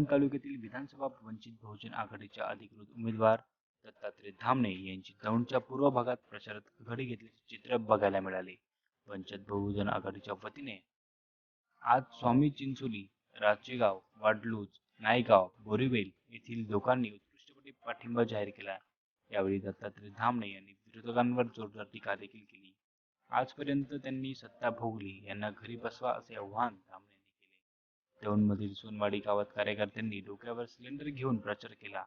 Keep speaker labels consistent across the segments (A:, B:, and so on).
A: दौंड तालुक्यातील विधानसभा वंचित बहुजन आघाडीच्या अधिकृत उमेदवार दत्तात्रय धामणे यांची दौंडच्या पूर्व भागात प्रचारात आघाडी घेतल्याचे चित्र बघायला मिळाले. वंचित बहुजन आघाडीच्या वतीने आज स्वामी चिंचोली राजेगाव वाडलूज नायगाव बोरीवेल येथील लोकांनी उत्कृष्टपणे पाठिंबा जाहीर केला. यावेळी दत्तात्रय धामणे यांनी विरोधकांवर जोरदार टीका देखील केली. आजपर्यंत त्यांनी सत्ता भोगली यांना घरी बसवा असे आव्हान धामणे दौंडमधील सोनवाडी गावात कार्यकर्त्यांनी डोक्यावर सिलेंडर घेऊन प्रचार केला.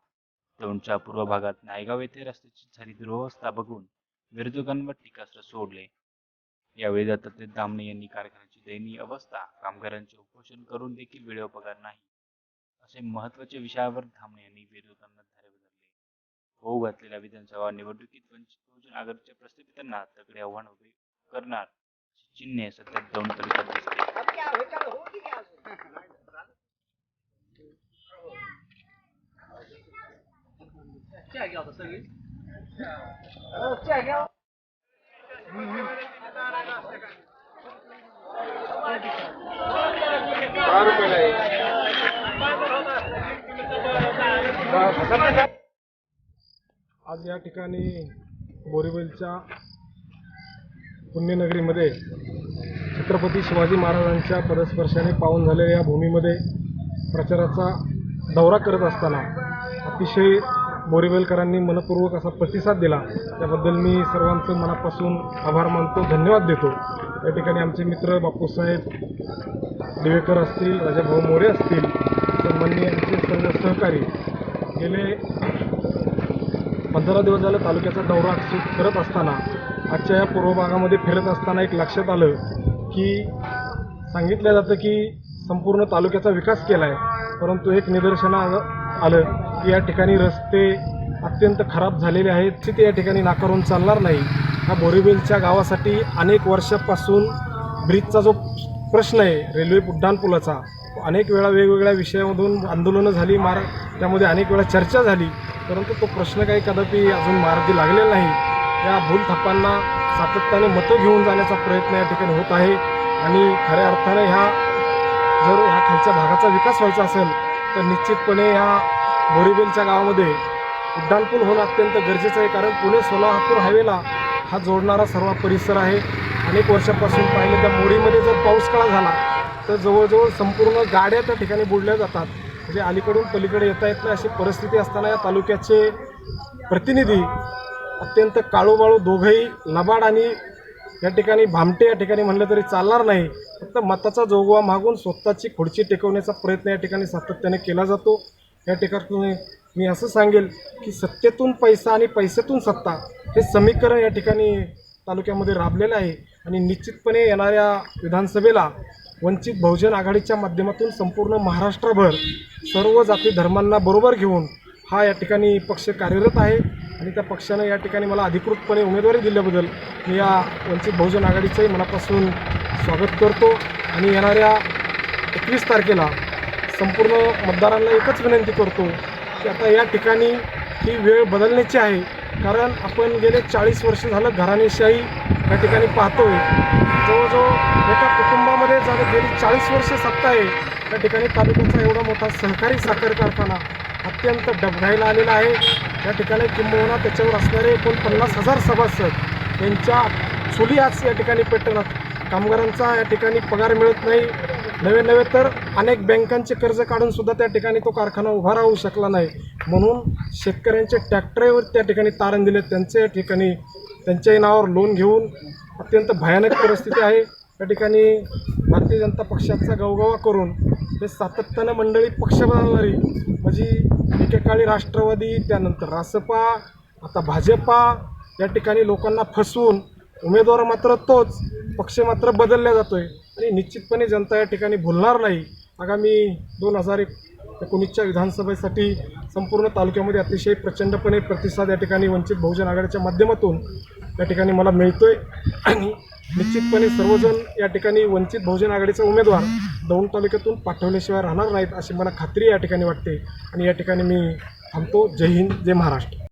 A: दौंडच्या पूर्व भागात नायगाव येथे रस्त्याची झाली दुरवस्था बघून विरोधकांवर टीकास्त्र सोडले. यावेळी दत्तात्रय दामणे यांनी कारखान्याची दयनीय अवस्था कामगारांचे उपोषण करून देखील वेळेवर पगार नाही असे महत्त्वाच्या विषयावर धामणे यांनी विरोधकांना धारे बदलले होऊ घातलेल्या विधानसभा निवडणुकीत वंचित बहुजन आघाडीच्या प्रस्थापितांना तगडे आव्हान उभे करणार चिन्हे सध्या दौंड तालुक्यात दिसते
B: आज या ठिकाणी बोरीवलीच्या पुण्यनगरीमध्ये छत्रपती शिवाजी महाराजांच्या पदस्पर्शाने पावन झालेल्या या भूमीमध्ये प्रचाराचा दौरा करत असताना अतिशय बोरीवेलकरांनी मनपूर्वक असा प्रतिसाद दिला. त्याबद्दल मी सर्वांचं मनापासून आभार मानतो धन्यवाद देतो. या ठिकाणी आमचे मित्र बापूसाहेब दिवेकर असतील राजाभाऊ मोरे असतील सन्माननीय आमचे सर्व सहकारी गेले पंधरा दिवस झालं तालुक्याचा दौरा करत असताना आजच्या या पूर्व भागामध्ये फिरत असताना एक लक्षात आलं की सांगितलं जातं की संपूर्ण तालुक्याचा विकास केला आहे परंतु एक निदर्शना आलं की या ठिकाणी रस्ते अत्यंत खराब झालेले आहेत. ते या ठिकाणी नाकारून चालणार नाही. ह्या बोरीबेलच्या गावासाठी अनेक वर्षापासून ब्रिजचा जो प्रश्न आहे रेल्वे उड्डाणपुलाचा अनेक वेळा वेगवेगळ्या विषयामधून आंदोलनं झाली मार त्यामध्ये अनेक वेळा चर्चा झाली परंतु तो प्रश्न काही कदापि अजून मार्गी लागलेला नाही. या भूलथप्पांना सातत्याने मतं घेऊन जाण्याचा प्रयत्न या ठिकाणी होत आहे. आणि खऱ्या अर्थाने ह्या जर ह्या खालच्या भागाचा विकास व्हायचा असेल तर निश्चितपणे ह्या बोरीबेलच्या गावामध्ये उड्डाणपूल होणं अत्यंत गरजेचं आहे. कारण पुणे सोलापूर हायवेला हा जोडणारा सर्व परिसर आहे. अनेक वर्षापासून पाहिलं त्या मोडीमध्ये जर पाऊसकाळा झाला तर जवळजवळ संपूर्ण गाड्या त्या ठिकाणी बुडल्या जातात. म्हणजे अलीकडून पलीकडे येता येत नाही अशी परिस्थिती असताना या तालुक्याचे प्रतिनिधी अत्यंत काळूबाळू दोघंही लबाड आणि या ठिकाणी भामटे या ठिकाणी म्हणलं तरी चालणार नाही. फक्त मताचा जोगवा मागून स्वतःची खुर्ची टेकवण्याचा प्रयत्न या ठिकाणी सातत्याने केला जातो. या ठिकाणी मी असं सांगेल की सत्तेतून पैसा आणि पैशातून सत्ता हे समीकरण या ठिकाणी तालुक्यामध्ये राबलेलं आहे आणि निश्चितपणे येणाऱ्या विधानसभेला वंचित बहुजन आघाडीच्या माध्यमातून संपूर्ण महाराष्ट्रभर सर्व जाती धर्मांना बरोबर घेऊन हा या ठिकाणी पक्ष कार्यरत आहे. आणि त्या पक्षानं या ठिकाणी मला अधिकृतपणे उमेदवारी दिल्याबद्दल मी या वंचित बहुजन आघाडीचंही मनापासून स्वागत करतो. आणि येणाऱ्या एकवीस तारखेला संपूर्ण मतदारांना एकच विनंती करतो की आता या ठिकाणी ही वेळ बदलण्याची आहे. कारण आपण गेले चाळीस वर्ष झालं घराणेशाही या ठिकाणी पाहतोय. जवळजवळ एका कुटुंबामध्ये झालं गेली चाळीस वर्ष सत्ता आहे त्या ठिकाणी तालुक्याचा एवढा मोठा सहकारी साखर कारखाना अत्यंत डबघाईला आलेला आहे. या ठिकाणी किंबहुना त्याच्यावर असणारे एकूण पन्नास हजार सभासद यांच्या चुली आज या ठिकाणी पेटवणार कामगारांचा या ठिकाणी पगार मिळत नाही. नवे नवे तर अनेक बँकांचे कर्ज काढून सुद्धा त्या ठिकाणी तो कारखाना उभा राहू शकला नाही. म्हणून शेतकऱ्यांचे ट्रॅक्टरवर त्या ठिकाणी तारण दिले. त्यांच्या या ठिकाणी त्यांच्याही नावावर लोन घेऊन अत्यंत भयानक परिस्थिती आहे. त्या ठिकाणी भारतीय जनता पक्षाचा गवगवा करून हे सातत्यानं मंडळी पक्ष बनवणारी म्हणजे ठिकाणी राष्ट्रवादी त्यानंतर रासपा आता भाजपा या ठिकाणी लोकांना फसवून उमेदवार मात्र तोच पक्ष मात्र बदलला जातोय. आणि निश्चितपणे जनता या ठिकाणी भुलणार नाही. आगामी दोन हजार एक एकोणीसच्या विधानसभेसाठी संपूर्ण तालुक्यामध्ये अतिशय प्रचंडपणे प्रतिसाद या ठिकाणी वंचित बहुजन आघाडीच्या माध्यमातून या ठिकाणी मला मिळतोय. आणि निश्चितपणे सर्वजण या ठिकाणी वंचित बहुजन आघाडीचा उमेदवार दौंड तालुक्यातून पाठवल्याशिवाय राहणार नाहीत अशी मला खात्री या ठिकाणी वाटते. आणि या ठिकाणी मी थांबतो. जय हिंद जय महाराष्ट्र.